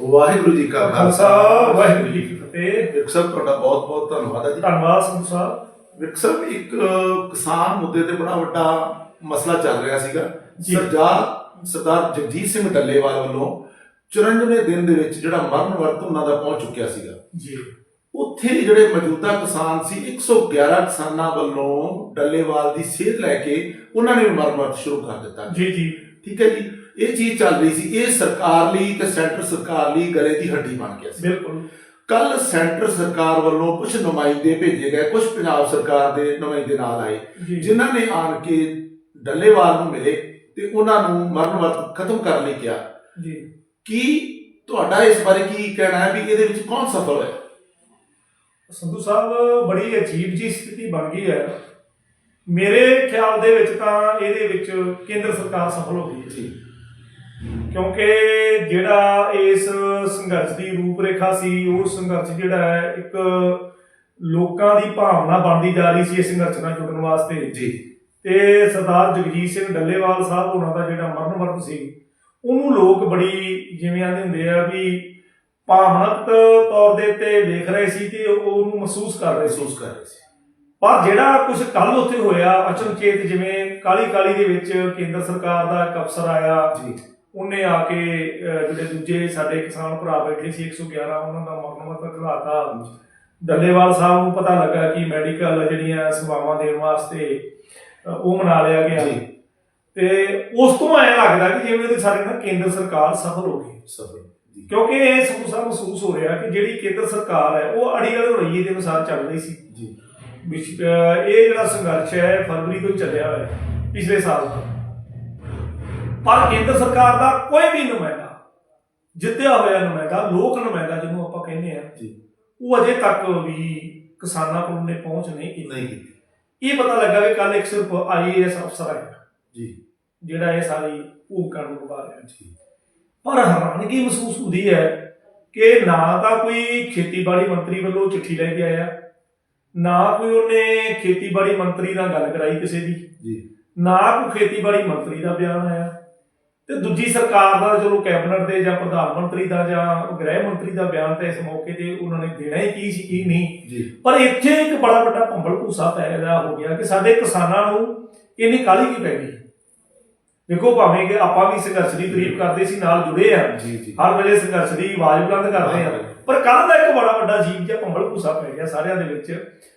ਵਾਹਿਗੁਰੂ ਜੀ ਕਾ ਖਾਲਸਾ। ਵਾਹਿਗੁਰੂ ਜੀ ਕੀ ਫਤਿਹ। ਵਿਰਕ ਸਾਹਿਬ ਤੁਹਾਡਾ ਬਹੁਤ ਬਹੁਤ ਧੰਨਵਾਦ ਹੈ ਜੀ। ਧੰਨਵਾਦ ਸੰਧੂ ਸਾਹਿਬ। ਸਾਹਿਬ ਇੱਕ ਕਿਸਾਨ ਮੁੱਦੇ ਤੇ ਬੜਾ ਵੱਡਾ ਮਸਲਾ ਚੱਲ ਰਿਹਾ ਸੀਗਾ। ਸਰਦਾਰ ਸਰਦਾਰ ਜਗਜੀਤ ਸਿੰਘ ਡੱਲੇਵਾਲ ਵੱਲੋਂ 94 ਦਿਨ ਦੇ ਵਿੱਚ ਜਿਹੜਾ ਮਰਨ ਵਰਤ ਉਹਨਾਂ ਦਾ ਪਹੁੰਚ ਚੁੱਕਿਆ ਸੀਗਾ। ਜੀ। ਉੱਥੇ ਜਿਹੜੇ ਮੌਜੂਦਾ ਕਿਸਾਨ ਸੀ 111 ਕਿਸਾਨਾਂ ਵੱਲੋਂ ਡੱਲੇਵਾਲ ਦੀ ਸੇਧ ਲੈ ਕੇ ਉਹਨਾਂ ਨੇ ਮਰਨ ਵਰਤ ਸ਼ੁਰੂ ਕਰ ਦਿੱਤਾ। ਜੀ ਜੀ। ਠੀਕ ਹੈ ਜੀ। ਇਹ ਚੀਜ਼ ਚੱਲ ਰਹੀ ਸੀ ਇਹ ਸਰਕਾਰ ਲਈ ਤੇ ਸੈਂਟਰ ਸਰਕਾਰ ਲਈ ਗਲੇ ਦੀ ਹੱਡੀ ਬਣ ਗਿਆ ਸੀ। ਬਿਲਕੁਲ। ਕੱਲ ਸੈਂਟਰ ਸਰਕਾਰ ਵੱਲੋਂ ਕੁਝ ਨੁਮਾਇੰਦੇ ਭੇਜੇ ਗਏ ਕੁਝ ਪੰਜਾਬ ਸਰਕਾਰ ਦੇ ਨੁਮਾਇੰਦੇ ਨਾਲ ਆਏ ਜਿਨ੍ਹਾਂ ਨੇ ਆਣ ਕੇ ਡੱਲੇਵਾਲ ਨੂੰ ਮਿਲੇ ਤੇ ਉਹਨਾਂ ਨੂੰ ਮਰਨ ਵਰਤ ਖਤਮ ਕਰਨ ਲਈ ਕਿਹਾ। ਜੀ। ਕੀ ਤੁਹਾਡਾ ਇਸ ਬਾਰੇ ਕੀ ਕਹਿਣਾ ਹੈ ਵੀ ਇਹਦੇ ਵਿੱਚ ਕੌਣ ਸਫਲ ਹੋਇਆ? ਸੰਧੂ ਸਾਹਿਬ ਬੜੀ ਅਜੀਬ ਜੀ ਸਥਿਤੀ ਬਣ ਗਈ ਹੈ। ਮੇਰੇ ਖਿਆਲ ਦੇ ਵਿੱਚ ਤਾਂ ਇਹਦੇ ਵਿੱਚ ਕੇਂਦਰ ਸਰਕਾਰ ਸਫਲ ਹੋ ਗਈ ਹੈ। ਜੀ। ਕਿਉਂਕਿ ਜਿਹੜਾ ਇਸ ਸੰਘਰਸ਼ ਦੀ ਰੂਪਰੇਖਾ ਸੀ ਉਹ ਸੰਘਰਸ਼ ਜਿਹੜਾ ਹੈ ਇੱਕ ਲੋਕਾਂ ਦੀ ਭਾਵਨਾ ਬਣਦੀ ਜਾ ਰਹੀ ਸੀ ਇਸ ਸੰਘਰਸ਼ ਨਾਲ ਜੁੜਨ ਵਾਸਤੇ। ਜੀ। ਤੇ ਸਰਦਾਰ ਜਗਜੀਤ ਸਿੰਘ ਡੱਲੇਵਾਲ ਸਾਹਿਬ ਉਹਨਾਂ ਦਾ ਜਿਹੜਾ ਮਰਨ ਵਰਤ ਸੀ ਉਹਨੂੰ ਲੋਕ ਬੜੀ ਜਿਵੇਂ ਆਂਦੇ ਹੁੰਦੇ ਆ ਵੀ ਭਾਵਨਾਤਮਕ ਤੌਰ ਦੇ ਉੱਤੇ ਵੇਖ ਰਹੇ ਸੀ ਤੇ ਉਹ- ਉਹਨੂੰ ਮਹਿਸੂਸ ਕਰ ਰਹੇ ਸੀ। ਮਹਿਸੂਸ ਕਰ ਰਹੇ ਸੀ। ਪਰ ਜਿਹੜਾ ਕੁਝ ਕੱਲ ਉੱਥੇ ਹੋਇਆ ਅਚਨਚੇਤ ਜਿਵੇਂ ਕਾਲੀ ਕਾਲੀ ਦੇ ਵਿੱਚ ਕੇਂਦਰ ਸਰਕਾਰ ਦਾ ਇੱਕ ਅਫਸਰ ਆਇਆ ਜੀ। ਉਹਨੇ ਆ ਕੇ ਜਿਹੜੇ ਦੂਜੇ ਸਾਡੇ ਕਿਸਾਨ ਭਰਾ ਬੈਠੇ ਸੀ 111 ਉਹਨਾਂ ਦਾ ਮਰਨ ਵਰਤ ਘਲਾਤਾ। ਡੱਲੇਵਾਲ ਸਾਹਿਬ ਨੂੰ ਪਤਾ ਲੱਗਾ ਕਿ ਮੈਡੀਕਲ ਜਿਹੜੀਆਂ ਸੇਵਾਵਾਂ ਦੇਣ ਵਾਸਤੇ ਉਹ ਮਨਾ ਲਿਆ ਗਿਆ। ਜੀ। ਤੇ ਉਸ ਤੋਂ ਐ ਲੱਗਦਾ ਕਿ ਜਿਵੇਂ ਕਿ ਸਾਡੇ ਨਾਲ ਕੇਂਦਰ ਸਰਕਾਰ ਸਫਲ ਹੋ ਗਈ। ਸਫਲ ਕਿਉਂਕਿ ਇਹ ਸਮੂਸਾ ਮਹਿਸੂਸ ਹੋ ਰਿਹਾ ਕਿ ਜਿਹੜੀ ਕੇਂਦਰ ਸਰਕਾਰ ਹੈ ਉਹ ਅੜੀਅਲ ਰਵੱਈਏ ਦੇ ਅਨੁਸਾਰ ਚੱਲ ਰਹੀ ਸੀ। ਜੀ। ਇਹ ਜਿਹੜਾ ਸੰਘਰਸ਼ ਹੈ ਫਰਵਰੀ ਤੋਂ ਚੱਲਿਆ ਹੋਇਆ ਹੈ, ਪਿਛਲੇ ਸਾਲ ਤੋਂ। ਪਰ ਕੇਂਦਰ ਸਰਕਾਰ ਦਾ ਕੋਈ ਵੀ ਨੁਮਾਇੰਦਾ ਜਿੱਤਿਆ ਹੋਇਆ ਨੁਮਾਇੰਦਾ ਲੋਕ ਨੁਮਾਇੰਦਾ ਜਿਹਨੂੰ ਆਪਾਂ ਕਹਿੰਦੇ ਆ ਜੀ। ਉਹ ਅਜੇ ਤੱਕ ਵੀ ਕਿਸਾਨਾਂ ਕੋਲ ਨੇ ਪਹੁੰਚ ਨਹੀਂ ਕੀਤੀ। ਨਹੀਂ ਕੀਤੀ। ਇਹ ਪਤਾ ਲੱਗਾ ਵੀ ਕੱਲ ਇੱਕ ਸਿਰਫ ਆਈਏਐਸ ਅਫਸਰ ਆਇਆ ਜੀ। ਜਿਹੜਾ ਇਹ ਸਾਰੀ ਭੂਮਿਕਾ ਨੂੰ ਨਿਭਾ ਰਿਹਾ। ਜੀ। ਪਰ ਹੈਰਾਨਗੀ ਮਹਿਸੂਸ ਹੁੰਦੀ ਹੈ ਕਿ ਨਾ ਤਾਂ ਕੋਈ ਖੇਤੀਬਾੜੀ ਮੰਤਰੀ ਵੱਲੋਂ ਚਿੱਠੀ ਲੈ ਕੇ ਆਇਆ ਨਾ ਕੋਈ ਉਹਨੇ ਖੇਤੀਬਾੜੀ ਮੰਤਰੀ ਨਾਲ ਗੱਲ ਕਰਾਈ ਕਿਸੇ ਦੀ ਜੀ। ਨਾ ਕੋਈ ਖੇਤੀਬਾੜੀ ਮੰਤਰੀ ਦਾ ਬਿਆਨ ਆਇਆ। ਤੇ ਦੂਜੀ ਸਰਕਾਰ ਦਾ ਚਲੋ ਕੈਬਨਿਟ ਦੇ ਜਾਂ ਪ੍ਰਧਾਨ ਮੰਤਰੀ ਦਾ ਜਾਂ ਗ੍ਰਹਿ ਮੰਤਰੀ ਦਾ ਬਿਆਨ ਤਾਂ ਇਸ ਮੌਕੇ ਤੇ ਉਹਨਾਂ ਨੇ ਦੇਣਾ ਹੀ ਕੀ ਸੀ ਕੀ ਨਹੀਂ। ਪਰ ਇੱਥੇ ਇੱਕ ਬੜਾ ਵੱਡਾ ਭੰਬਲ ਭੂਸਾ ਪੈਦਾ ਹੋ ਗਿਆ ਕਿ ਸਾਡੇ ਕਿਸਾਨਾਂ ਨੂੰ ਇੰਨੀ ਕਾਹਲੀ ਕੀ ਪੈ ਗਈ? ਦੇਖੋ ਭਾਵੇਂ ਕਿ ਆਪਾਂ ਵੀ ਸੰਘਰਸ਼ ਦੀ ਤਾਰੀਫ ਕਰਦੇ ਸੀ ਨਾਲ ਜੁੜੇ ਆ। ਹਰ ਵੇਲੇ ਸੰਘਰਸ਼ ਦੀ ਆਵਾਜ਼ ਬੁਲੰਦ ਕਰਦੇ ਆ। ਪਰ ਕੱਲ ਦਾ ਇੱਕ ਬੜਾ ਵੱਡਾ ਜੀਵ ਜਿਹਾ ਭੰਬਲ ਭੂਸਾ ਪੈ ਗਿਆ ਸਾਰਿਆਂ ਦੇ ਵਿੱਚ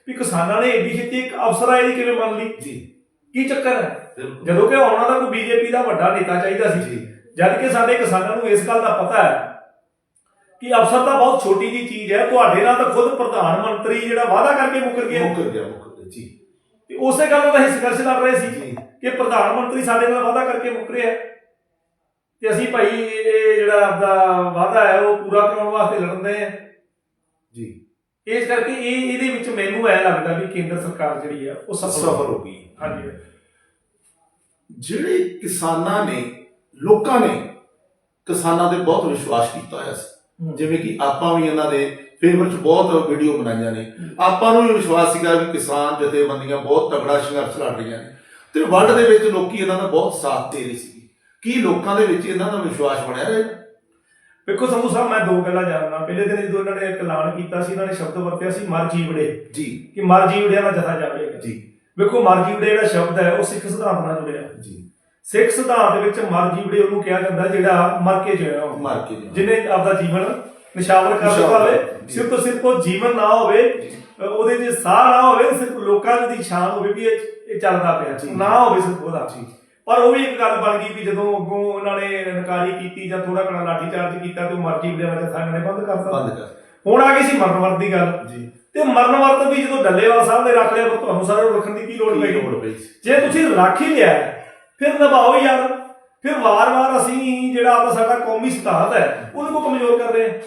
ਵੀ ਕਿਸਾਨਾਂ ਨੇ ਏਡੀ ਛੇਤੀ ਇੱਕ ਅਫਸਰ ਆਏ ਦੀ ਕਿਵੇਂ ਮੰਨ ਲਈ? ਜੀ। ਕੀ ਚੱਕਰ ਹੈ? ਜਦੋਂ ਕਿ ਉਹਨਾਂ ਦਾ ਕੋਈ ਬੀਜੇਪੀ ਦਾ ਵੱਡਾ ਨੇਤਾ ਚਾਹੀਦਾ ਸੀ। ਜੀ। ਜਦ ਕਿ ਸਾਡੇ ਕਿਸਾਨਾਂ ਨੂੰ ਇਸ ਗੱਲ ਦਾ ਪਤਾ ਹੈ ਕਿ ਅਫਸਰ ਤਾਂ ਬਹੁਤ ਛੋਟੀ ਜੀ ਚੀਜ਼ ਹੈ। ਤੁਹਾਡੇ ਨਾਲ ਤਾਂ ਖੁਦ ਪ੍ਰਧਾਨ ਮੰਤਰੀ ਜਿਹੜਾ ਵਾਅਦਾ ਕਰਕੇ ਮੁੱਕਰ ਗਿਆ। ਮੁੱਕਰ ਗਿਆ ਮੁੱਕਰ ਗਿਆ ਜੀ। ਤੇ ਉਸੇ ਗੱਲ ਦਾ ਅਸੀਂ ਸੰਘਰਸ਼ ਲੜ ਰਹੇ ਸੀ ਜੀ। ਕਿ ਪ੍ਰਧਾਨ ਮੰਤਰੀ ਸਾਡੇ ਨਾਲ ਵਾਅਦਾ ਕਰਕੇ ਮੁੱਕਰਿਆ ਤੇ ਅਸੀਂ ਭਾਈ ਇਹ ਜਿਹੜਾ ਆਪਦਾ ਵਾਅਦਾ ਹੈ ਉਹ ਪੂਰਾ ਕਰਾਉਣ ਵਾਸਤੇ ਲੜਦੇ ਆ ਜੀ। ਇਸ ਕਰਕੇ ਇਹ ਇਹਦੇ ਵਿੱਚ ਮੈਨੂੰ ਐ ਲੱਗਦਾ ਵੀ ਕੇਂਦਰ ਸਰਕਾਰ ਜਿਹੜੀ ਆ ਉਹ ਸਫਲ ਹੋ ਗਈ। ਹਾਂਜੀ। ਜਿਹੜੇ ਕਿਸਾਨਾਂ ਨੇ ਲੋਕਾਂ ਨੇ ਕਿਸਾਨਾਂ ਦੇ ਬਹੁਤ ਵਿਸ਼ਵਾਸ ਕੀਤਾ ਹੋਇਆ ਸੀ। ਜਿਵੇਂ ਕਿ ਆਪਾਂ ਵੀ ਇਹਨਾਂ ਦੇ ਫੇਵਰ ਚ ਬਹੁਤ ਵੀਡੀਓ ਬਣਾਈਆਂ ਨੇ। ਆਪਾਂ ਨੂੰ ਵੀ ਵਿਸ਼ਵਾਸ ਸੀਗਾ ਵੀ ਕਿਸਾਨ ਜਥੇਬੰਦੀਆਂ ਬਹੁਤ ਤਗੜਾ ਸੰਘਰਸ਼ ਲੜ ਰਹੀਆਂ ਨੇ। ਤੇ ਵਰਲਡ ਦੇ ਵਿੱਚ ਲੋਕੀ ਇਹਨਾਂ ਦਾ ਬਹੁਤ ਸਾਥ ਦੇ ਰਹੇ ਸੀ ਕੀ ਲੋਕਾਂ ਦੇ ਵਿੱਚ ਇਹਨਾਂ ਦਾ ਵਿਸ਼ਵਾਸ ਬਣਿਆ ਰਹੇਗਾ ਵੇਖੋ ਸੰਧੂ ਸਾਹਿਬ ਮੈਂ ਦੋ ਗੱਲਾਂ ਜਾਣਦਾ ਪਹਿਲੇ ਦਿਨ ਜਦੋਂ ਇਹਨਾਂ ਨੇ ਇੱਕ ਐਲਾਨ ਕੀਤਾ ਸੀ ਇਹਨਾਂ ਨੇ ਸ਼ਬਦ ਵਰਤਿਆ ਸੀ ਮਰ ਜੀਵੜੇ। ਜੀ। ਕਿ ਮਰ ਜੀਵੜਿਆਂ ਦਾ ਜਥਾ ਜਾਵੇਗਾ ਜੀ। ਵੇਖੋ ਮਰ ਜੀਵੜੇ ਜਿਹੜਾ ਸ਼ਬਦ ਹੈ ਉਹ ਸਿੱਖ ਸਿਧਾਂਤ ਨਾਲ ਜੁੜਿਆ। ਜੀ। ਸਿੱਖ ਸਿਧਾਂਤ ਵਿੱਚ ਮਰ ਜੀਵੜੇ ਉਹਨੂੰ ਕਿਹਾ ਜਾਂਦਾ ਜਿਹੜਾ ਮਰ ਕੇ ਜਿਉਇਆ ਹੋਵੇ। ਮਾਰ ਕੇ ਜੀ ਜਿਹਨੇ ਆਪਦਾ ਜੀਵਨ ਨਿਸ਼ਾਵਰ ਕਰ ਦਿੱਤਾ ਹੋਵੇ ਜੀ। ਸਿਰਫ ਤੋਂ ਸਿਰਫ ਉਹ ਜੀਵਨ ਨਾ ਹੋਵੇ ਉਹਦੇ 'ਚ ਸਾਹ ਨਾ ਹੋਵੇ ਸਿਰਫ ਲੋਕਾਂ ਦੀ ਸ਼ਾਨ ਹੋਵੇ ਵੀ ਇਹ ਚੱਲਦਾ ਪਿਆ। ਜੀ। ਨਾ ਹੋਵੇ ਸਿਰਫ ਉਹਦਾ। ਜੀ। ਪਰ ਉਹ ਵੀ ਇੱਕ ਗੱਲ ਬਣ ਗਈ ਵੀ ਜਦੋਂ ਅੱਗੋਂ ਉਹਨਾਂ ਨੇ ਨਕਾਰੀ ਕੀਤੀ ਜਾਂ ਥੋੜਾ ਘਣਾ ਲਾਠੀ ਚਾਰਜ ਕੀਤਾ ਤੇ ਉਹ ਮਰਜ਼ੀ ਵੜਿਆ ਵਜਾ ਥਾਂ ਨੇ ਬੰਦ ਕਰਤਾ। ਬੰਦ ਕਰ ਹੁਣ ਆ ਗਈ ਸੀ ਮਰਨ ਵਰਤ ਦੀ ਗੱਲ। ਜੀ। ਤੇ ਮਰਨ ਵਰਤ ਵੀ ਜਦੋਂ ਡੱਲੇਵਾਲ ਸਾਹਿਬ ਨੇ ਰੱਖ ਲਿਆ ਫਿਰ ਤੁਹਾਨੂੰ ਸਾਰਿਆਂ ਨੂੰ ਰੱਖਣ ਦੀ ਕੀ ਲੋੜ ਪਈ? ਲੋੜ ਪਈ ਸੀ? ਜੇ ਤੁਸੀਂ ਰੱਖ ਹੀ ਲਿਆ ਫਿਰ ਨਿਭਾਓ ਯਾਰ। ਫਿਰ ਵਾਰ-ਵਾਰ ਅਸੀਂ ਜਿਹੜਾ ਆਪਦਾ ਸਾਡਾ ਕੌਮੀ ਸਿਧਾਂਤ ਹੈ ਉਹਨੂੰ ਕੋ ਕਮਜ਼ੋਰ ਕਰ ਰਹੇ ਹਾਂ?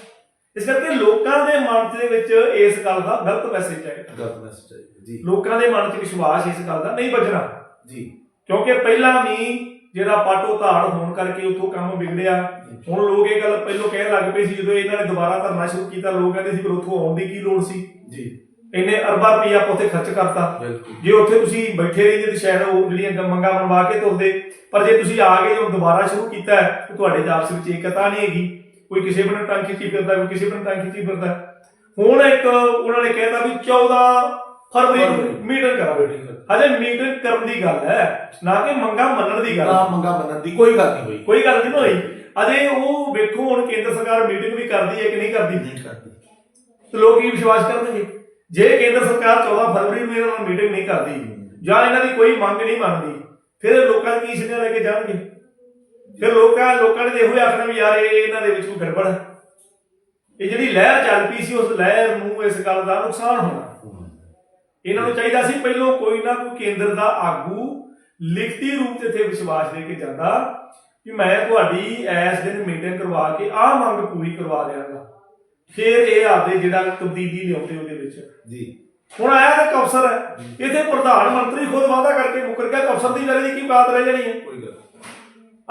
ਇਸ ਕਰਕੇ ਲੋਕਾਂ ਦੇ ਮਨ ਦੇ ਵਿੱਚ ਇਸ ਗੱਲ ਦਾ ਗਲਤ ਮੈਸੇਜ ਹੈ। ਗਲਤ ਮੈਸੇਜ ਜੀ। ਲੋਕਾਂ ਦੇ ਮਨ 'ਚ ਵਿਸ਼ਵਾਸ ਇਸ ਗੱਲ ਦਾ ਨਹੀਂ ਬਚਣਾ ਜੀ। ਕਿਉਂਕਿ ਪਹਿਲਾਂ ਵੀ ਜਿਹੜਾ ਪਾਟੋ ਧਾੜ ਹੋਣ ਕਰਕੇ ਉਥੋਂ ਕੰਮ ਵਿਗੜਿਆ। ਹੁਣ ਲੋਕ ਇਹ ਗੱਲ ਪਹਿਲਾਂ ਕਹਿਣ ਲੱਗ ਪਏ ਸੀ ਜਦੋਂ ਇਹਨਾਂ ਨੇ ਦੁਬਾਰਾ ਧਰਨਾ ਸ਼ੁਰੂ ਕੀਤਾ ਲੋਕ ਕਹਿੰਦੇ ਸੀ ਫਿਰ ਉਥੋਂ ਆਉਣ ਦੀ ਕੀ ਲੋੜ ਸੀ? ਜੀ। ਇੰਨੇ ਅਰਬਾਂ ਰੁਪਈਆ ਆਪਾਂ ਉੱਥੇ ਖਰਚ ਕਰਤਾ। ਜੇ ਉੱਥੇ ਤੁਸੀਂ ਬੈਠੇ ਰਹਿੰਦੇ ਤੇ ਸ਼ਾਇਦ ਉਹ ਜਿਹੜੀਆਂ ਮੰਗਾਂ ਮਨਵਾ ਕੇ ਤੁਰਦੇ ਪਰ ਜੇ ਤੁਸੀਂ ਆ ਗਏ ਜੋ ਦੁਬਾਰਾ ਸ਼ੁਰੂ ਕੀਤਾ ਹੈ ਤੇ ਤੁਹਾਡੇ ਜਾਪਸ ਵਿੱਚ ਏਕਤਾ ਨਹੀਂ ਹੈਗੀ। ਕੋਈ ਕਿਸੇ ਬਣੇ ਟੰਗ ਖਿੱਚੀ ਫਿਰਦਾ ਕੋਈ ਕਿਸੇ ਬਣੇ ਟੰਗ ਖਿੱਚੀ ਫਿਰਦਾ। ਹੁਣ ਇੱਕ ਉਹਨਾਂ ਨੇ ਕਹਿਤਾ ਵੀ 14 ਫਰਵਰੀ ਨੂੰ ਮੀਟਿੰਗ ਕਰਾਂਗੇ ਹਜੇ ਮੀਟਿੰਗ ਕਰਨ ਦੀ ਗੱਲ ਹੈ ਨਾ ਕਿ ਮੰਗਾ ਮੰਨਣ ਦੀ ਗੱਲ ਨਾ ਮੰਗਾ ਮੰਨਣ ਦੀ ਕੋਈ ਗੱਲ ਨਹੀਂ ਹੋਈ। ਕੋਈ ਗੱਲ ਨਹੀਂ ਹੋਈ। ਅਜੇ ਉਹ ਵੇਖੋ ਹੁਣ ਕੇਂਦਰ ਸਰਕਾਰ ਮੀਟਿੰਗ ਵੀ ਕਰਦੀ ਹੈ ਕਿ ਨਹੀਂ ਕਰਦੀ। ਨਹੀਂ ਕਰਦੀ। ਤੇ ਲੋਕ ਕੀ ਵਿਸ਼ਵਾਸ ਕਰਨਗੇ? ਜੇ ਕੇਂਦਰ ਸਰਕਾਰ 14 ਫਰਵਰੀ ਨੂੰ ਇਹਨਾਂ ਨਾਲ ਮੀਟਿੰਗ ਨਹੀਂ ਕਰਦੀ ਜਾਂ ਇਹਨਾਂ ਦੀ ਕੋਈ ਮੰਗ ਨਹੀਂ ਮੰਨਦੀ ਫਿਰ ਲੋਕਾਂ ਕੀ ਸਿੱਧਾ ਲੈ ਕੇ ਜਾਣਗੇ? ਫਿਰ ਲੋਕਾਂ ਲੋਕਾਂ ਨੇ ਇਹੋ ਆਖਣਾ ਵੀ ਯਾਰ ਇਹ ਇਹਨਾਂ ਦੇ ਵਿੱਚ ਕੋਈ ਗੜਬੜ ਹੈ। ਇਹ ਜਿਹੜੀ ਲਹਿਰ ਚੱਲ ਪਈ ਸੀ ਉਸ ਲਹਿਰ ਨੂੰ ਇਸ ਗੱਲ ਦਾ ਨੁਕਸਾਨ ਹੋਣਾ। ਇਹਨਾਂ ਨੂੰ ਚਾਹੀਦਾ ਸੀ ਪਹਿਲੋਂ ਕੋਈ ਨਾ ਕੋਈ ਕੇਂਦਰ ਦਾ ਆਗੂ ਲਿਖਤੀ ਰੂਪ ਤੇ ਇੱਥੇ ਵਿਸ਼ਵਾਸ ਦੇ ਕੇ ਜਾਂਦਾ ਕਿ ਮੈਂ ਤੁਹਾਡੀ ਐਸ ਦਿਨ ਮੀਟਿੰਗ ਕਰਵਾ ਕੇ ਆਹ ਮੰਗ ਪੂਰੀ ਕਰਵਾ ਦਿਆਂਗਾ। ਫਿਰ ਇਹ ਆਪਦੇ ਜਿਹੜਾ ਤਬਦੀਲੀ ਲਿਆਉਂਦੇ ਉਹਦੇ ਵਿੱਚ। ਜੀ। ਹੁਣ ਆਇਆ ਤਾਂ ਅਫਸਰ ਹੈ। ਇਹਦੇ ਪ੍ਰਧਾਨ ਮੰਤਰੀ ਖੁਦ ਵਾਅਦਾ ਕਰਕੇ ਮੁੱਕਰ ਗਿਆ। ਅਫਸਰ ਦੀ ਗੱਲ ਦੀ ਕੀ ਬਾਤ ਰਹਿ ਜਾਣੀ ਹੈ? ਕੋਈ ਗੱਲ।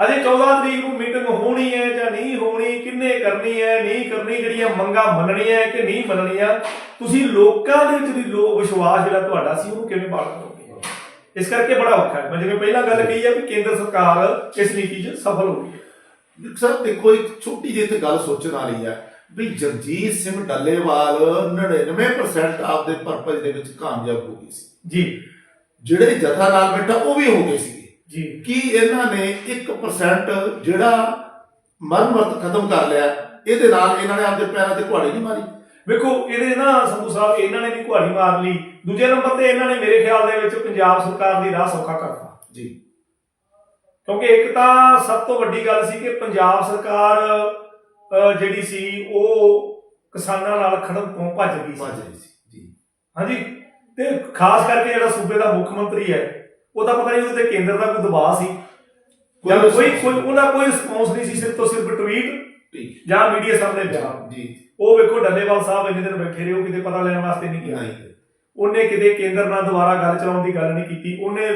ਅਜੇ 14 ਤਰੀਕ ਨੂੰ ਮੀਟਿੰਗ ਹੋਣੀ ਹੈ ਜਾਂ ਨਹੀਂ ਹੋਣੀ ਕਿੰਨੇ ਕਰਨੀ ਹੈ ਨਹੀਂ ਕਰਨੀ ਜਿਹੜੀਆਂ ਮੰਗਾਂ ਮੰਨਣੀਆਂ ਹੈ ਕਿ ਨਹੀਂ ਮੰਨਣੀਆਂ ਤੁਸੀਂ ਲੋਕਾਂ ਦੇ ਵਿੱਚ ਦੀ ਲੋਕ ਵਿਸ਼ਵਾਸ ਜਿਹੜਾ ਤੁਹਾਡਾ ਸੀ ਉਹਨੂੰ ਕਿਵੇਂ ਬਾੜ ਕਰੋਗੇ? ਇਸ ਕਰਕੇ ਬੜਾ ਔਖਾ ਹੈ। ਮੈਂ ਜਿਵੇਂ ਪਹਿਲਾਂ ਗੱਲ ਕਹੀ ਹੈ ਵੀ ਕੇਂਦਰ ਸਰਕਾਰ ਇਸ ਨੀਤੀ 'ਚ ਸਫਲ ਹੋ ਗਈ ਹੈ। ਸਰ ਦੇਖੋ ਇੱਕ ਛੋਟੀ ਜਿਹੀ ਤੇ ਗੱਲ ਸੋਚਣ ਵਾਲੀ ਹੈ ਵੀ ਜਗਜੀਤ ਸਿੰਘ ਡੱਲੇਵਾਲ 99% ਆਪਦੇ ਪਰਪਸ ਦੇ ਵਿੱਚ ਕਾਮਯਾਬ ਹੋ ਗਈ ਸੀ। ਜੀ। ਜਿਹੜੇ ਜਥਾ ਨਾਲ ਬੈਠਾ ਉਹ ਵੀ ਹੋ ਗਏ ਸੀਗੇ ਜੀ। ਕੀ ਇਹਨਾਂ ਨੇ 1% ਜਿਹੜਾ ਮਰਮਤ ਖਤਮ ਕਰ ਲਿਆ ਇਹਦੇ ਨਾਲ ਇਹਨਾਂ ਨੇ ਆਪਦੇ ਪੈਰਾਂ ਤੇ ਕੁਹਾੜੀ ਨਹੀਂ ਮਾਰੀ? ਵੇਖੋ ਇਹਦੇ ਨਾ ਸੰਧੂ ਸਾਹਿਬ ਇਹਨਾਂ ਨੇ ਵੀ ਕੁਹਾੜੀ ਮਾਰ ਲਈ। ਦੂਜੇ ਨੰਬਰ ਤੇ ਇਹਨਾਂ ਨੇ ਮੇਰੇ ਖਿਆਲ ਦੇ ਵਿੱਚ ਪੰਜਾਬ ਸਰਕਾਰ ਦੀ ਰਾਹ ਸੌਖਾ ਕਰਤਾ। ਜੀ। ਕਿਉਂਕਿ ਇੱਕ ਤਾਂ ਸਭ ਤੋਂ ਵੱਡੀ ਗੱਲ ਸੀ ਕਿ ਪੰਜਾਬ ਸਰਕਾਰ ਜਿਹੜੀ ਸੀ ਉਹ ਕਿਸਾਨਾਂ ਨਾਲ ਖੜਨ ਤੋਂ ਭੱਜ ਗਈ ਭੱਜ ਰਹੀ ਸੀ ਜੀ। ਹਾਂਜੀ? ਤੇ ਖਾਸ ਕਰਕੇ ਜਿਹੜਾ ਸੂਬੇ ਦਾ ਮੁੱਖ ਮੰਤਰੀ ਹੈ ਉਹਦਾ ਪਤਾ ਨਹੀਂ ਉਹਦੇ ਤੇ ਕੇਂਦਰ ਦਾ ਕੋਈ ਦਬਾਅ ਸੀ। ਜਾਂ ਕੋਈ ਕੋਈ ਉਹਦਾ ਕੋਈ ਰਿਸਪੌਂਸ ਨਹੀਂ ਸੀ ਸਿਰਫ ਤੋਂ ਸਿਰਫ ਟਵੀਟ ਜਾਂ ਮੀਡੀਆ ਸਾਹਮਣੇ ਬਿਆਨ ਜੀ। ਉਹ ਵੇਖੋ ਡੱਲੇਵਾਲ ਸਾਹਿਬ ਇੰਨੇ ਦਿਨ ਬੈਠੇ ਰਹੇ ਉਹ ਕਿਤੇ ਪਤਾ ਲੈਣ ਵਾਸਤੇ ਨਹੀਂ ਗਿਆ। ਉਹਨੇ ਕਿਤੇ ਕੇਂਦਰ ਨਾਲ ਦੁਬਾਰਾ ਗੱਲ ਚਲਾਉਣ ਦੀ ਗੱਲ ਨਹੀਂ ਕੀਤੀ। ਉਹਨੇ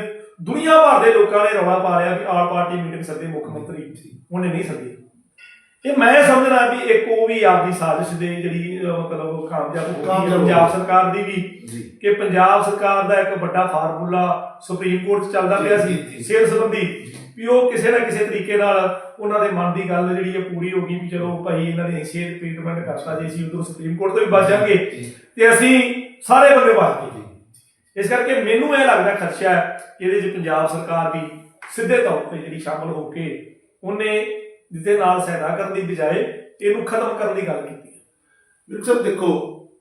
ਦੁਨੀਆ ਭਰ ਦੇ ਲੋਕਾਂ ਨੇ ਰੌਲਾ ਪਾ ਲਿਆ ਵੀ ਆਲ ਪਾਰਟੀ ਮੀਟਿੰਗ ਸੱਦੇ ਮੁੱਖ ਮੰਤਰੀ। ਉਹਨੇ ਨਹੀਂ ਸੱਦੀ। ਇਹ ਮੈਂ ਸਮਝਦਾ ਵੀ ਇੱਕ ਉਹ ਵੀ ਆਪਦੀ ਸਾਜ਼ਿਸ਼ ਦੇ ਜਿਹੜੀ ਮਤਲਬ ਕਾਮਯਾਬ ਹੋ ਗਈ ਹੈ ਪੰਜਾਬ। ਸਰਕਾਰ ਦੀ ਵੀ ਕਿ ਪੰਜਾਬ ਸਰਕਾਰ ਦਾ ਇੱਕ ਵੱਡਾ ਫਾਰਮੂਲਾ ਸੁਪਰੀਮ ਕੋਰਟ 'ਚ ਚੱਲਦਾ ਪਿਆ ਸੀ। ਸਿਹਤ ਸੰਬੰਧੀ ਵੀ ਉਹ ਕਿਸੇ ਨਾ ਕਿਸੇ ਤਰੀਕੇ ਨਾਲ ਉਹਨਾਂ ਦੇ ਮਨ ਦੀ ਗੱਲ ਜਿਹੜੀ ਹੈ ਪੂਰੀ ਹੋ ਗਈ ਵੀ ਚਲੋ ਭਾਈ ਇਹਨਾਂ ਦੀ ਸਿਹਤ ਟ੍ਰੀਟਮੈਂਟ ਕਰਤਾ ਜੇ ਅਸੀਂ ਉਧਰੋਂ ਸੁਪਰੀਮ ਕੋਰਟ ਤੋਂ ਵੀ ਬਚ ਜਾਾਂਗੇ ਜੀ ਤੇ ਅਸੀਂ ਸਾਰੇ ਬੰਦੇ ਬਚ ਗਏ ਇਸ ਕਰਕੇ ਮੈਨੂੰ ਇਹ ਲੱਗਦਾ ਕਿ ਇਹਦੇ 'ਚ ਪੰਜਾਬ ਸਰਕਾਰ ਵੀ ਸਿੱਧੇ ਤੌਰ ਤੇ ਜਿਹੜੀ ਸ਼ਾਮਲ ਹੋ ਕੇ ਉਹਨੇ ਜਿਹਦੇ ਨਾਲ ਸਹਾਇਤਾ ਕਰਨ ਦੀ ਬਜਾਏ ਇਹਨੂੰ ਖਤਮ ਕਰਨ ਦੀ ਗੱਲ ਕੀਤੀ ਹੈ। ਬਿਲਕੁਲ ਦੇਖੋ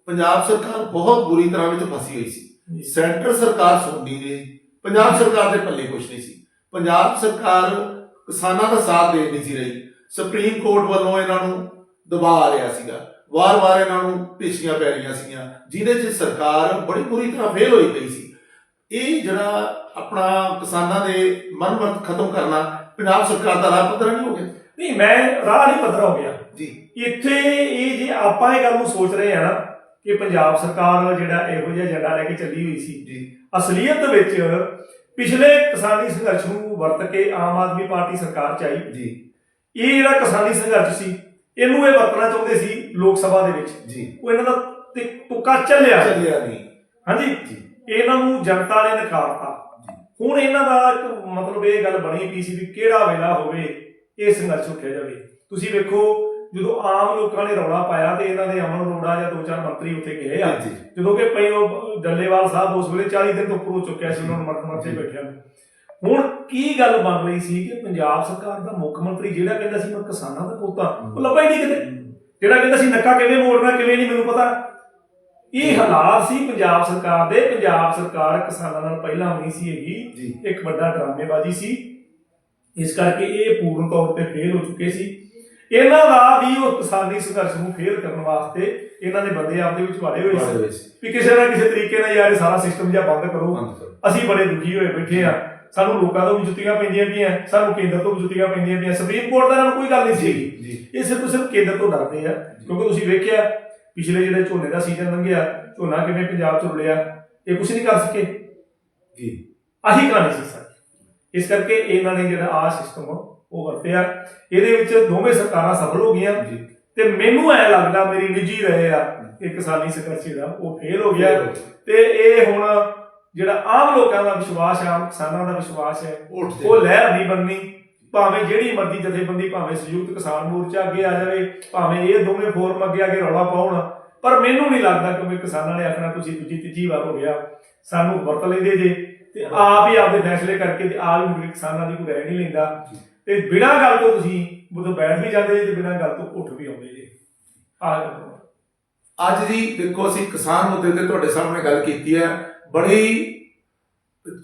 ਪੰਜਾਬ ਸਰਕਾਰ ਬਹੁਤ ਬੁਰੀ ਤਰ੍ਹਾਂ ਵਿੱਚ ਫਸੀ ਹੋਈ ਸੀ। ਸੈਂਟਰ ਸਰਕਾਰ ਸੁਣਦੀ ਨਹੀਂ ਪੰਜਾਬ ਸਰਕਾਰ ਦੇ ਪੱਲੇ ਕੁਝ ਨਹੀਂ ਸੀ। ਪੰਜਾਬ ਸਰਕਾਰ ਕਿਸਾਨਾਂ ਦਾ ਸਾਥ ਦੇ ਨਹੀਂ ਸੀ ਰਹੀ। ਸੁਪਰੀਮ ਕੋਰਟ ਵੱਲੋਂ ਇਹਨਾਂ ਨੂੰ ਦਬਾਅ ਆ ਰਿਹਾ ਸੀਗਾ। ਵਾਰ-ਵਾਰ ਇਹਨਾਂ ਨੂੰ ਪੇਸ਼ੀਆਂ ਪੈ ਰਹੀਆਂ ਸੀਗੀਆਂ ਜਿਹਦੇ 'ਚ ਸਰਕਾਰ ਬੜੀ ਬੁਰੀ ਤਰ੍ਹਾਂ ਫੇਲ ਹੋਈ ਪਈ ਸੀ। ਇਹ ਜਿਹੜਾ ਆਪਣਾ ਕਿਸਾਨਾਂ ਦੇ ਮਨਮਤ ਖਤਮ ਕਰਨਾ ਪੰਜਾਬ ਸਰਕਾਰ ਦਾ ਰਾਹ ਪੱਧਰਾ ਨਹੀਂ ਹੋ ਗਿਆ। ਨਹੀਂ ਮੈਂ ਰਾਹ ਨਹੀਂ ਪੱਧਰਾ ਹੋ ਗਿਆ। ਜੀ। ਇੱਥੇ ਇਹ ਜੇ ਆਪਾਂ ਇਹ ਗੱਲ ਨੂੰ ਸੋਚ ਰਹੇ ਆ ਨਾ ਕਿ ਪੰਜਾਬ ਸਰਕਾਰ ਜਿਹੜਾ ਇਹੋ ਜਿਹਾ ਏਜੰਡਾ ਲੈ ਕੇ ਚੱਲੀ ਹੋਈ ਸੀ ਜੀ। ਅਸਲੀਅਤ ਵਿੱਚ ਪਿਛਲੇ ਕਿਸਾਨੀ ਸੰਘਰਸ਼ ਨੂੰ ਵਰਤ ਕੇ ਆਮ ਆਦਮੀ ਪਾਰਟੀ ਸਰਕਾਰ ਚ ਆਈ। ਜੀ। ਇਹ ਜਿਹੜਾ ਕਿਸਾਨੀ ਸੰਘਰਸ਼ ਸੀ ਇਹਨੂੰ ਇਹ ਵਰਤਣਾ ਚਾਹੁੰਦੇ ਸੀ ਲੋਕ ਸਭਾ ਦੇ ਵਿੱਚ। ਜੀ। ਉਹ ਇਹਨਾਂ ਦਾ ਤੇ ਤੁੱਕਾ ਚੱਲਿਆ। ਚੱਲਿਆ ਨਹੀਂ। ਹਾਂਜੀ। ਜੀ। ਇਹਨਾਂ ਨੂੰ ਜਨਤਾ ਨੇ ਨਕਾਰਤਾ। ਹੁਣ ਇਹਨਾਂ ਦਾ ਮਤਲਬ ਇਹ ਗੱਲ ਬਣੀ ਪਈ ਸੀ ਵੀ ਕਿਹੜਾ ਵੇਲਾ ਹੋਵੇ ਇਹ ਸੰਘਰਸ਼ ਉੱਠਿਆ ਜਾਵੇ। ਤੁਸੀਂ ਵੇਖੋ ਜਦੋਂ ਆਮ ਲੋਕਾਂ ਨੇ ਰੌਲਾ ਪਾਇਆ ਤੇ ਇਹਨਾਂ ਦੇ ਅਮਨ ਅਰੋੜਾ ਜਾਂ ਦੋ ਚਾਰ ਮੰਤਰੀ ਉੱਥੇ ਗਏ ਆ ਜਦੋਂ ਕਿ ਪਈ ਉਹ ਡੱਲੇਵਾਲ ਸਾਹਿਬ ਉਸ ਵੇਲੇ 40 ਦਿਨ ਤੋਂ ਉੱਪਰ ਹੋ ਚੁੱਕਿਆ ਸੀ ਉਹਨਾਂ ਨੂੰ ਮਰਨ ਮਰਤੇ ਬੈਠਿਆਂ ਹੁਣ ਕੀ ਗੱਲ ਬਣ ਰਹੀ ਸੀ ਕਿ ਪੰਜਾਬ ਸਰਕਾਰ ਦਾ ਮੁੱਖ ਮੰਤਰੀ ਜਿਹੜਾ ਕਹਿੰਦਾ ਸੀ ਮੈਂ ਕਿਸਾਨਾਂ ਦਾ ਪੋਤਾ ਉਹ ਲੱਭਾ ਹੀ ਨਹੀਂ ਕਿਤੇ। ਜਿਹੜਾ ਕਹਿੰਦਾ ਸੀ ਨੱਕਾ ਕਿਵੇਂ ਮੋੜਨਾ ਕਿਵੇਂ ਨਹੀਂ ਮੈਨੂੰ ਪਤਾ। ਇਹ ਹਾਲਾਤ ਸੀ ਪੰਜਾਬ ਸਰਕਾਰ ਦੇ। ਪੰਜਾਬ ਸਰਕਾਰ ਕਿਸਾਨਾਂ ਨਾਲ ਪਹਿਲਾਂ ਨਹੀਂ ਸੀ ਹੈਗੀ। ਇੱਕ ਵੱਡਾ ਡਰਾਮੇਬਾਜ਼ੀ ਸੀ। ਇਸ ਕਰਕੇ ਇਹ ਪੂਰਨ ਤੌਰ ਤੇ ਫੇਲ ਹੋ ਚੁੱਕੇ ਸੀ। ਇਹਨਾਂ ਦਾ ਵੀ ਉਹ ਕਿਸਾਨੀ ਸੰਘਰਸ਼ ਨੂੰ ਫੇਲ ਕਰਨ ਵਾਸਤੇ ਇਹਨਾਂ ਨੇ ਬੰਦੇ ਆਪਦੇ ਵਿੱਚ ਵਾੜੇ ਹੋਏ ਸੀ। ਵੀ ਕਿਸੇ ਨਾ ਕਿਸੇ ਤਰੀਕੇ ਨਾਲ ਯਾਰ ਇਹ ਸਾਰਾ ਸਿਸਟਮ ਜਿਹਾ ਬੰਦ ਕਰੋ। ਅਸੀਂ ਬੜੇ ਦੁਖੀ ਹੋਏ ਬੈਠੇ ਆ ਸਾਨੂੰ ਲੋਕਾਂ ਤੋਂ ਵੀ ਜੁੱਤੀਆਂ ਪੈਂਦੀਆਂ ਪਈਆਂ ਸਾਨੂੰ ਕੇਂਦਰ ਤੋਂ ਵੀ ਜੁੱਤੀਆਂ ਪੈਂਦੀਆਂ ਪਈਆਂ। ਸੁਪਰੀਮ ਕੋਰਟ ਦਾ ਇਹਨਾਂ ਨੂੰ ਕੋਈ ਗੱਲ ਨਹੀਂ ਸੀ। ਇਹ ਸਿਰਫ ਸਿਰਫ ਕੇਂਦਰ ਤੋਂ ਡਰਦੇ ਆ ਕਿਉਂਕਿ ਤੁਸੀਂ ਵੇਖਿਆ ਪਿਛਲੇ ਜਿਹੜੇ ਝੋਨੇ ਦਾ ਸੀਜ਼ਨ ਲੰਘਿਆ ਝੋਨਾ ਕਿਵੇਂ ਪੰਜਾਬ ਚ ਰੁਲਿਆ ਇਹ ਕੁਝ ਨਹੀਂ ਕਰ ਸਕੇ। ਜੀ। ਆਹੀ ਕਹਾਣੀ ਸੀ ਸਰ। ਇਸ ਕਰਕੇ ਇਹਨਾਂ ਨੇ ਜਿਹੜਾ ਆ ਸਿਸਟਮ ਉਹ ਵਰਤਿਆ। ਇਹਦੇ ਵਿੱਚ ਦੋਵੇਂ ਸਰਕਾਰਾਂ ਸਫਲ ਹੋ ਗਈਆਂ ਤੇ ਮੈਨੂੰ ਐ ਲੱਗਦਾ ਮੇਰੀ ਨਿੱਜੀ ਰਹੇ ਆ ਕਿ ਕਿਸਾਨੀ ਸੰਘਰਸ਼ ਦਾ ਉਹ ਫੇਲ ਹੋ ਗਿਆ। ਤੇ ਇਹ ਹੁਣ ਜਿਹੜਾ ਆਮ ਲੋਕਾਂ ਦਾ ਵਿਸ਼ਵਾਸ ਆਮ ਕਿਸਾਨਾਂ ਦਾ ਵਿਸ਼ਵਾਸ ਹੈ ਉਹ ਲਹਿਰ ਨਹੀਂ ਬਣਨੀ। ਭਾਵੇਂ ਜਿਹੜੀ ਮਰਜ਼ੀ ਜਥੇਬੰਦੀ ਭਾਵੇਂ ਸੰਯੁਕਤ ਕਿਸਾਨ ਮੋਰਚਾ ਅੱਗੇ ਆ ਜਾਵੇ ਭਾਵੇਂ ਇਹ ਦੋਵੇਂ ਫੋਰਮ ਅੱਗੇ ਆ ਕੇ ਰੌਲਾ ਪਾਉਣ ਪਰ ਮੈਨੂੰ ਨਹੀਂ ਲੱਗਦਾ ਕਿ ਕਿਸਾਨਾਂ ਨੇ ਆਖਣਾ ਤੁਸੀਂ ਦੂਜੀ ਤੀਜੀ ਵਾਰ ਹੋ ਗਿਆ ਸਾਨੂੰ ਵਰਤ ਲੈਂਦੇ ਜੇ। ਤੇ ਆਪ ਹੀ ਆਪਦੇ ਫੈਸਲੇ ਕਰਕੇ ਤੇ ਆਪ ਹੀ ਮੁੜ ਕੇ ਕਿਸਾਨਾਂ ਦੀ ਕੋਈ ਰਾਏ ਨਹੀਂ ਲੈਂਦਾ। ਤੇ ਬਿਨਾਂ ਗੱਲ ਤੋਂ ਤੁਸੀਂ ਉਦੋਂ ਬੈਠ ਵੀ ਜਾਂਦੇ ਜੇ ਤੇ ਬਿਨਾਂ ਗੱਲ ਤੋਂ ਉੱਠ ਵੀ ਆਉਂਦੇ ਜੇ। ਆਹ। ਅੱਜ ਜੀ ਦੇਖੋ ਅਸੀਂ ਕਿਸਾਨ ਮੁੱਦੇ ਤੇ ਤੁਹਾਡੇ ਸਾਹਮਣੇ ਗੱਲ ਕੀਤੀ ਹੈ। ਬੜੀ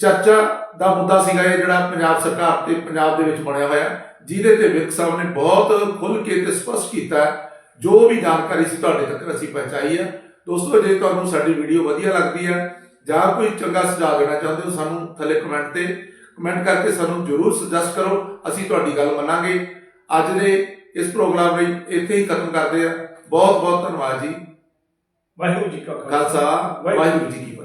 ਚਰਚਾ ਦਾ ਮੁੱਦਾ ਸੀਗਾ ਇਹ ਜਿਹੜਾ ਪੰਜਾਬ ਸਰਕਾਰ ਤੇ ਪੰਜਾਬ ਦੇ ਵਿੱਚ ਬਣਿਆ ਹੋਇਆ। ਜਿਹਦੇ ਤੇ ਵਿਰਕ ਸਾਹਿਬ ਨੇ ਬਹੁਤ ਖੁੱਲ ਕੇ ਤੇ ਸਪਸ਼ਟ ਕੀਤਾ। ਜੋ ਵੀ ਜਾਣਕਾਰੀ ਸੀ ਤੁਹਾਡੇ ਤੱਕ ਅਸੀਂ ਪਹੁੰਚਾਈ ਹੈ। ਦੋਸਤੋ ਜੇ ਤੁਹਾਨੂੰ ਸਾਡੀ ਵੀਡੀਓ ਵਧੀਆ ਲੱਗਦੀ ਹੈ ਜਾਂ ਕੋਈ ਚੰਗਾ ਸੁਝਾਅ ਦੇਣਾ ਚਾਹੁੰਦੇ ਹੋ ਸਾਨੂੰ ਥੱਲੇ ਕਮੈਂਟ ਤੇ ਕਮੈਂਟ ਕਰਕੇ ਸਾਨੂੰ ਜਰੂਰ ਸੁਜੈਸਟ ਕਰੋ ਅਸੀਂ ਤੁਹਾਡੀ ਗੱਲ ਮੰਨਾਂਗੇ। ਅੱਜ ਦੇ ਇਸ ਪ੍ਰੋਗਰਾਮ ਲਈ ਇੱਥੇ ਹੀ ਖਤਮ ਕਰਦੇ ਆ ਬਹੁਤ ਬਹੁਤ ਧੰਨਵਾਦ ਜੀ। ਵਾਹਿਗੁਰੂ ਜੀ ਕਾ ਖਾਲਸਾ ਵਾਹਿਗੁਰੂ ਜੀ ਕੀ ਫਤਿਹ।